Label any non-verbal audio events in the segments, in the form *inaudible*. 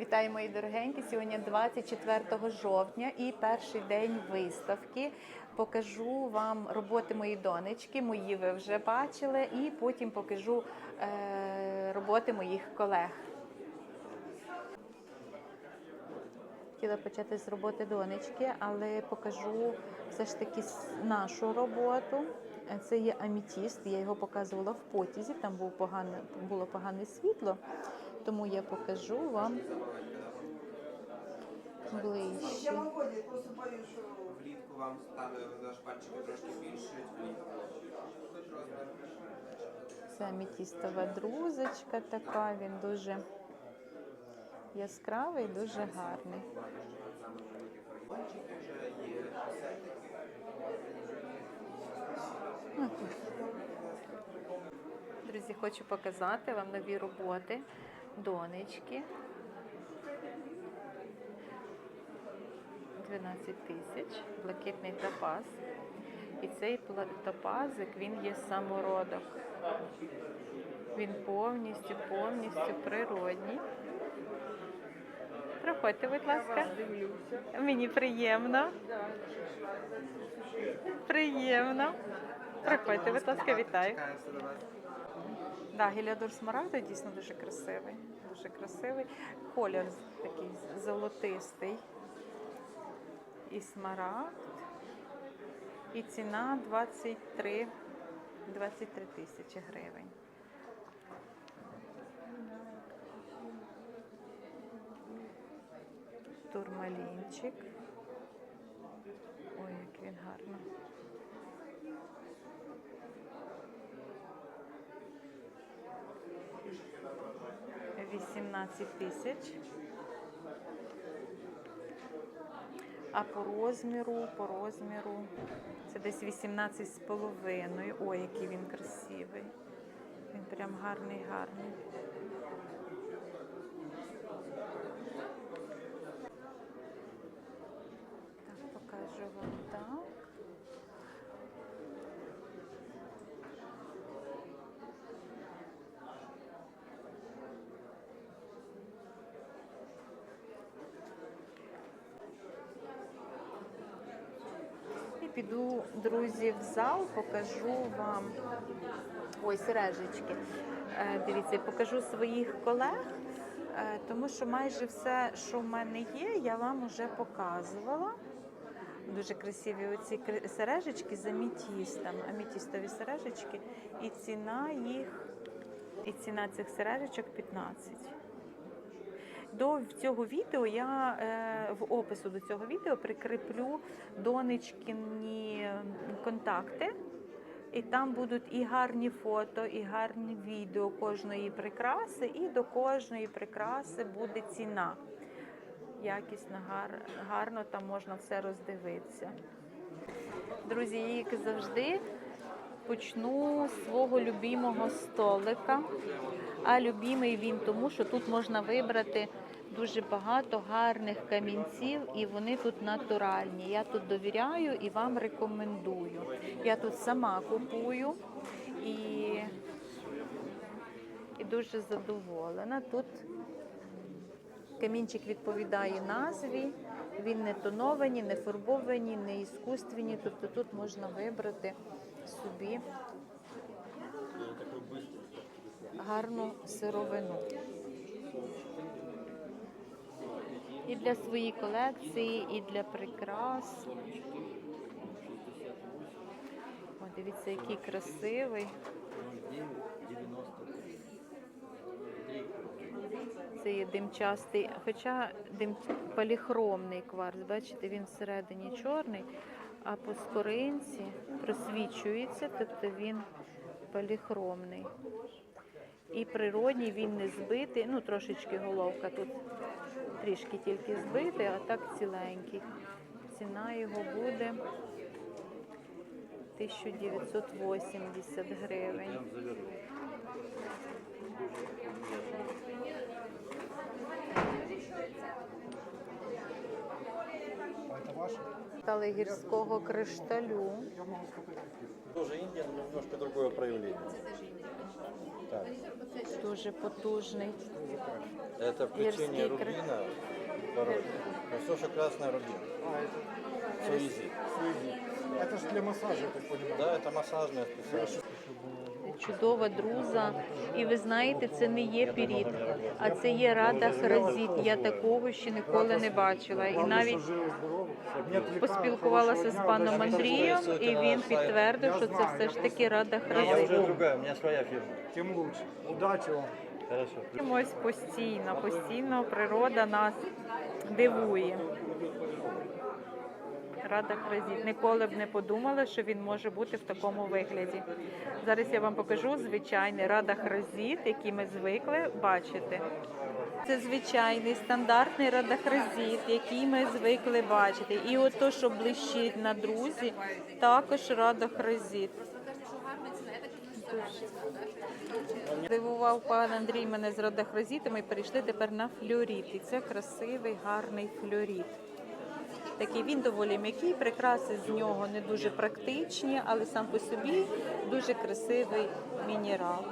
Вітаю, мої дорогенькі. Сьогодні 24 жовтня і перший день виставки. Покажу вам роботи моєї донечки. Мої ви вже бачили, і потім покажу е, роботи моїх колег. Хотіла почати з роботи донечки, але покажу все ж таки нашу роботу. Це є амітіст, я його показувала в потязі, там був погане, було погане світло, тому я покажу вам ближче. Влітку вам стане наш пальчики трошки більше. Це амітістова друзочка така, він дуже яскравий, дуже гарний. Друзі, хочу показати вам нові роботи донечки. 12 тисяч, блакитний топаз. І цей топазик, він є самородок. Він повністю, повністю природній. Проходьте, будь ласка. Мені приємно. Приємно. Проходьте, будь ласка, вітаю. Да, геліодор смарагду дійсно дуже красивий. Дуже красивий. Колір такий золотистий. І смарагд. І ціна 23, 23 тисячі гривень. Турмалінчик. Ой, як він гарно. Вісімнадцять тисяч. А по розміру, по розміру, це десь 18 з половиною. Ой, який він красивий. Він прям гарний, гарний. Так, покажу вам так. І піду, друзі, в зал, покажу вам ой, сережечки. Е, Дивіться, покажу своїх колег, е, тому що майже все, що в мене є, я вам вже показувала. Дуже красиві оці сережечки з амітістом, амітістові сережечки, і ціна їх, і ціна цих сережечок 15. До цього відео я е, в опису до цього відео прикріплю донечкині контакти. І там будуть і гарні фото, і гарні відео кожної прикраси, і до кожної прикраси буде ціна. Якісно, гар, гарно там можна все роздивитися. Друзі, як завжди, почну з свого любимого столика. А любимий він тому, що тут можна вибрати дуже багато гарних камінців, і вони тут натуральні. Я тут довіряю і вам рекомендую. Я тут сама купую і, і дуже задоволена. Тут камінчик відповідає назві. Він не тоновані, не фарбовані, не іскусственні. Тобто тут можна вибрати собі гарну сировину. І для своєї колекції, і для прикрас. О, дивіться, який красивий. Це є димчастий, хоча дим поліхромний кварц, бачите, він всередині чорний, а по скоринці просвічується, тобто він поліхромний. І природній він не збитий, ну трошечки головка тут трішки тільки збитий, а так ціленький. Ціна його буде 1980 гривень. Стали гірського кришталю. Тоже Индия, но немножко другое проявление. Так, Дуже потужний. это включение Ирский кра- рубина. Второй. Костюша красная рубин. А, это Суизи. слизи. Это же для массажа, я так понимаю. Да, это массажная специальность. Чудова друза. І ви знаєте, це не є піріт, а це є рада хразіт. Я такого ще ніколи не бачила. І Главное, навіть поспілкувалася з паном. Андрієм, і він підтвердив, що це все ж таки рада уже другая, у меня своя фирма. Тем лучше. Удачи вам. Хорошо. Ось постійно, постійно природа нас дивує. Рада Хразіт. Ніколи б не подумала, що він може бути в такому вигляді. Зараз я вам покажу звичайний рада Хразіт, який ми звикли бачити. Це звичайний стандартний радахразіт, який ми звикли бачити. І от то, що блищить на друзі, також радахразіт. Дивував пан Андрій мене з радахразітами і перейшли тепер на флюоріт. І це красивий, гарний флюоріт. Такий він доволі м'який, прикраси з нього не дуже практичні, але сам по собі дуже красивий мінерал.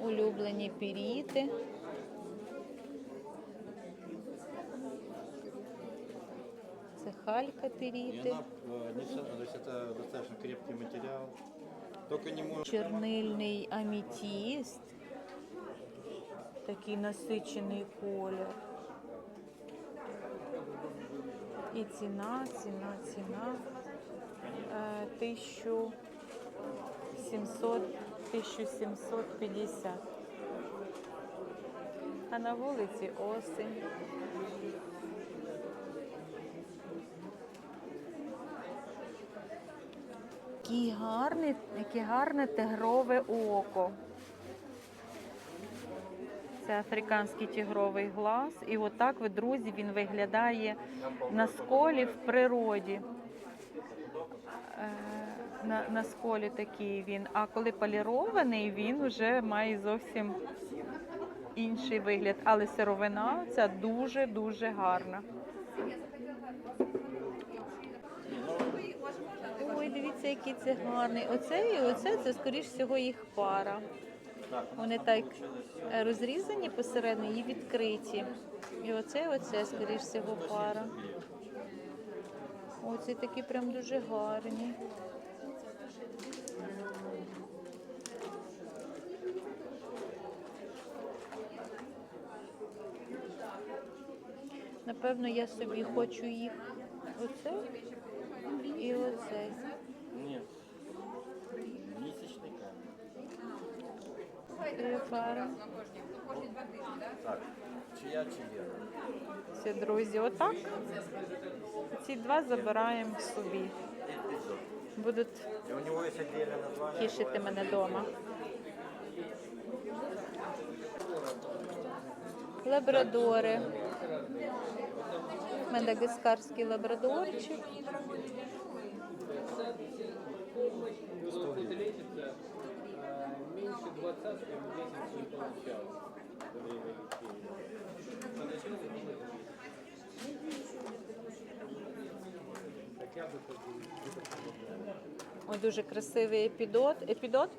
Улюблені піріти. Халька И піріти. она, э, достаточно крепкий может... Чорнильний амітіст. Такий насичений колір. І ціна, ціна, ціна. Е, 1700, 1750. А на вулиці осень. Який гарний, яке гарне тигрове око. Це африканський тигровий глаз. І отак, ви, друзі, він виглядає на сколі в природі. Е, На, на сколі такий він. А коли полірований, він вже має зовсім інший вигляд. Але сировина ця дуже-дуже гарна. Ой, дивіться, який це гарний. Оце і оце, це, скоріш всього, їх пара. Вони так розрізані посередині і відкриті. І оце, оце, скоріш всього, пара. Оці такі прям дуже гарні. Напевно, я собі хочу їх. Оце і оцей. Три пара. Так, чья чья? Все, друзі, отак. Ці два забираємо собі. Будуть тішити мене вдома. Лабрадори. Мадагаскарський лабрадорчик. В не получалось время лечения. Бы Ой, дуже красивий епідот. Епідот?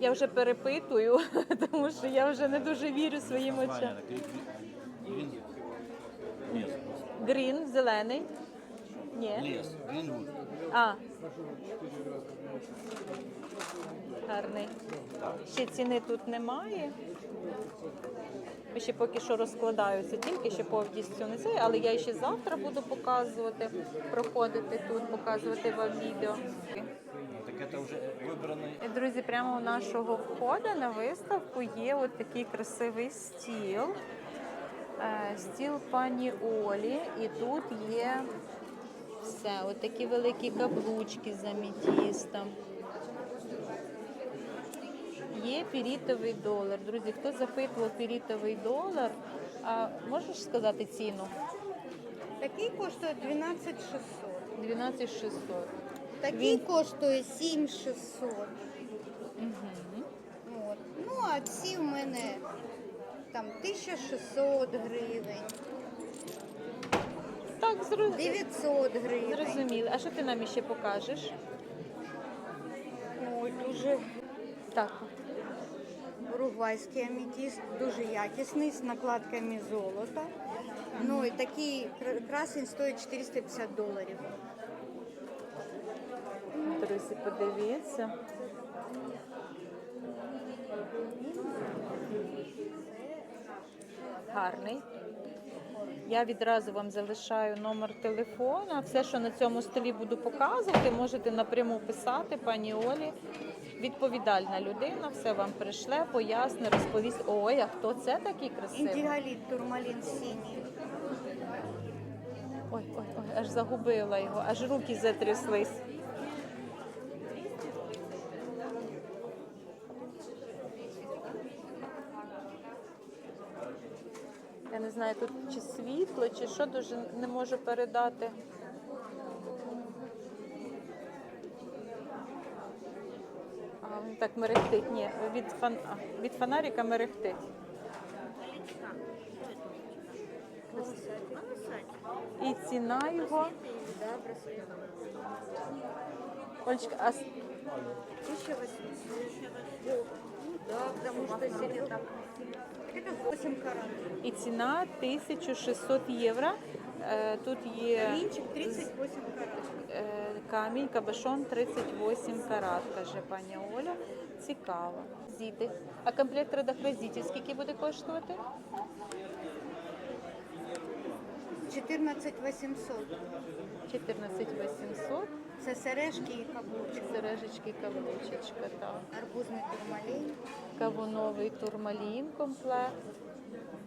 Я вже перепитую, *laughs* тому що я вже не дуже вірю своїм очам. Грін, зелений. Ні. Лес. Гринвуд. А. Гарний. Ще ціни тут немає. Ми ще поки що розкладаються, тільки ще повністю не це, але я ще завтра буду показувати, проходити тут, показувати вам відео. Ну, так это уже выбранный. І, Друзі, прямо у нашого входу на виставку є от такий красивий стіл. Е, Стіл пані Олі, і тут є все, от такі великі каблучки з амітістом. Є пірітовий долар. Друзі, хто запитував пірітовий долар, а можеш сказати ціну? Такий коштує 12 600. 12 600. Такий Він- коштує 7 600. Угу. От. Ну, а ці в мене там 1600 гривень. Так, зрозуміло. 900 гривень. Зрозуміли. А що ти нам ще покажеш? Ой, дуже Так. уругвайський аметист, дуже якісний, з накладками золота. Ну і такий кра- красень стоїть 450 доларів. Друзі, подивіться. Гарний. Я відразу вам залишаю номер телефона. Все, що на цьому столі буду показувати, можете напряму писати пані Олі. Відповідальна людина, все вам пришле, поясне, розповість. Ой, а хто це такий красивий? Індігаліт, турмалін синій. Ой, ой, ой, аж загубила його, аж руки затряслись. Знаю, тут чи світло, чи що дуже не можу передати. А, так мерехтить. Ні, від, фан... а, від фонарика мерехтить. І ціна його. Олечка, а с- 1800. Да, потому что серебро. Это 8 карат. і ціна 1600 євро. Е, Тут є Камінчик 38 карат. е, камінь, кабешон 38 карат, каже пані Оля. Цікаво. Зіти. А комплект родохрезітів скільки буде коштувати? 14 800. 14 800. Це сережки і каблучки. Сережечки, каблучечка, так. Арбузний турмалін. Кавуновий турмалін комплект.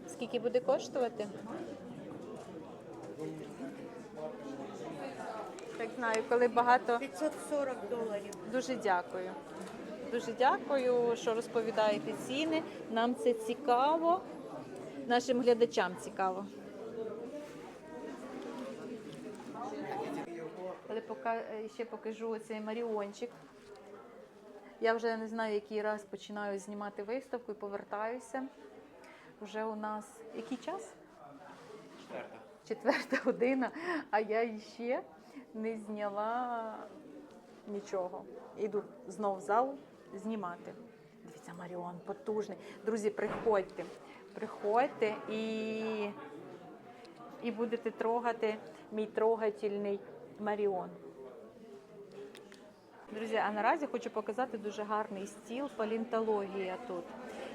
Скільки буде коштувати? Так знаю, коли багато 540 доларів. Дуже дякую. Дуже дякую, що розповідаєте ціни. Нам це цікаво, нашим глядачам цікаво. Але поки е, ще покажу цей маріончик. Я вже не знаю, який раз починаю знімати виставку і повертаюся. Вже у нас який час? Четверта. четверта година, а я ще не зняла нічого. Іду знов в зал знімати. Дивіться, Маріон потужний. Друзі, приходьте, приходьте і, і будете трогати мій трогательний Маріон. Друзі, а наразі хочу показати дуже гарний стіл палінтологія тут.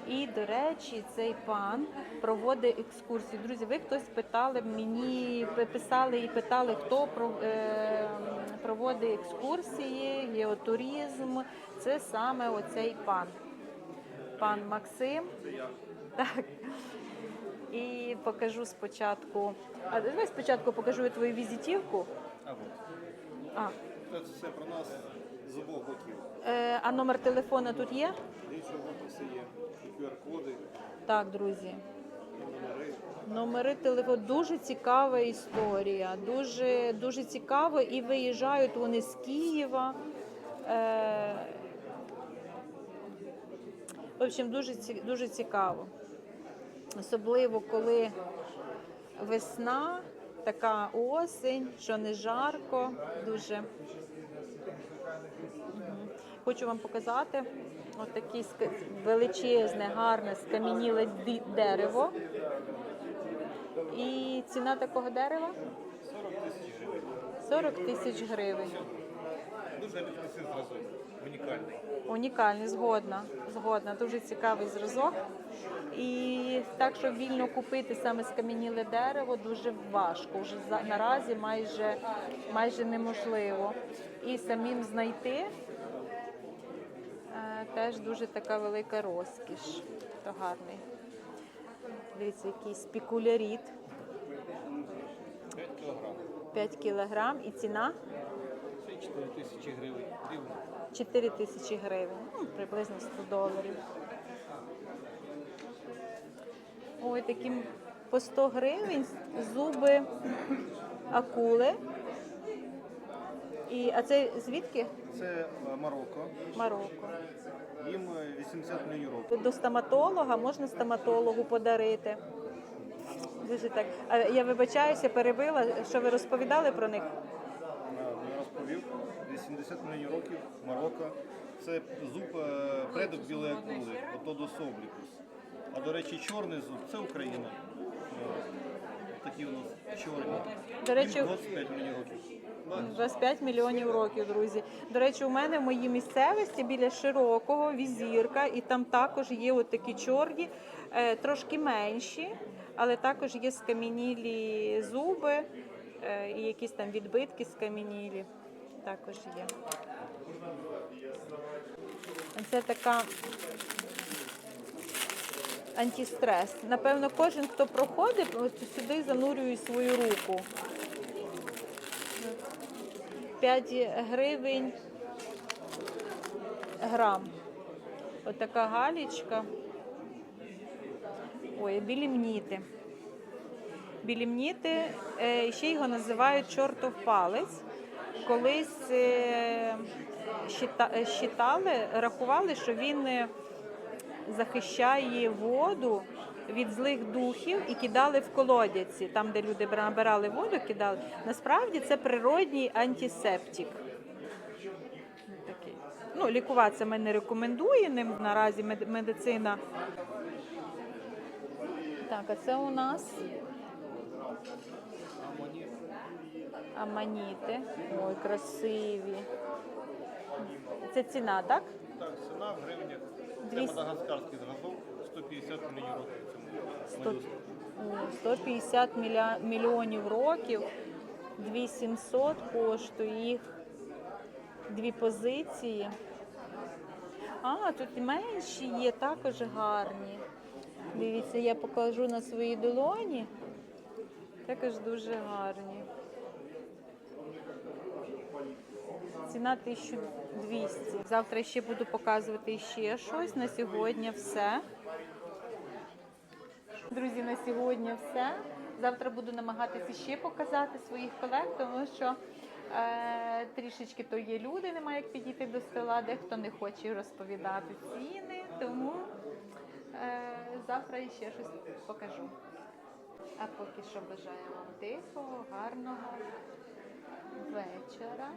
І, до речі, цей пан проводить екскурсії. Друзі, ви хтось питали мені, пи- писали і питали, хто е, проводить екскурсії, геотуризм. Це саме оцей пан. Пан Максим. Так. І покажу спочатку. А давай спочатку покажу твою візитівку. А от. А, Це все про нас з обох боків. е, а номер телефона тут є? Дивіться, в описі є і QR-коди, Так, друзі. і номери. Номери телефону дуже цікава історія. Дуже дуже цікаво. І виїжджають вони з Києва. Е, в общем, дуже, ці- дуже цікаво. Особливо, коли весна, така осінь, що не жарко, дуже. Хочу вам показати отаке величезне, гарне скам'яніле дерево. І ціна такого дерева 40 тисяч гривень. Унікальний. Унікальний, згодна. Згодна. Дуже цікавий зразок. І так, щоб вільно купити саме скам'яніле дерево, дуже важко. Вже наразі майже, майже неможливо. І самим знайти е, теж дуже така велика розкіш. То гарний. Дивіться, який спікуляріт. 5 кілограм. 5 кілограм і ціна 4 тисячі гривень. Рівно. 4 тисячі гривень, ну, приблизно 100 доларів. Ой, такі по 100 гривень зуби акули. І, а це звідки? Це е, Марокко. Марокко. Їм е, 80 мільйонів років. До стоматолога можна стоматологу подарити. Дуже так. А я вибачаюся, перебила. Що ви розповідали про них? Я 80 мільйонів років, Марокко. Це зуб е, предок білої акули, отодос облікус. А до речі, чорний зуб це Україна. Е, Такі у нас чорні. До речі, 25 мільйонів років. Бачиш? 25 мільйонів років, друзі. До речі, у мене в моїй місцевості біля широкого візірка, і там також є от такі чорні, е, трошки менші, але також є скам'янілі зуби е, і якісь там відбитки скам'янілі. Також є. Це така антистрес. Напевно, кожен, хто проходить, сюди занурює свою руку. 5 гривень грам. От галічка. Ой, білімніти. Білімніти, е, ще його називають чортов палець. Колись щита- е, рахували, що він е, захищає воду від злих духів і кидали в колодязі, там, де люди набирали воду, кидали. Насправді це природній антисептик. Ну, лікуватися ми не рекомендуємо наразі медицина. Так, а це у нас аманіти. Ой, красиві. Це ціна, так? Так, ціна в гривнях. Це 200. мадагаскарський зразок, 150 мільйонів років. Цьому Сто- молюску. О, 150 міля- мільйонів років, 2700 коштує їх дві позиції. А, тут і менші є, також гарні. Дивіться, я покажу на своїй долоні. Також дуже гарні. Ціна 1200. Завтра ще буду показувати ще щось. На сьогодні все. Друзі, на сьогодні все. Завтра буду намагатися ще показати своїх колег, тому що е, трішечки то є люди, немає як підійти до стола, дехто не хоче розповідати ціни, тому е, завтра ще щось покажу. А поки що бажаю вам тихого, гарного вечора.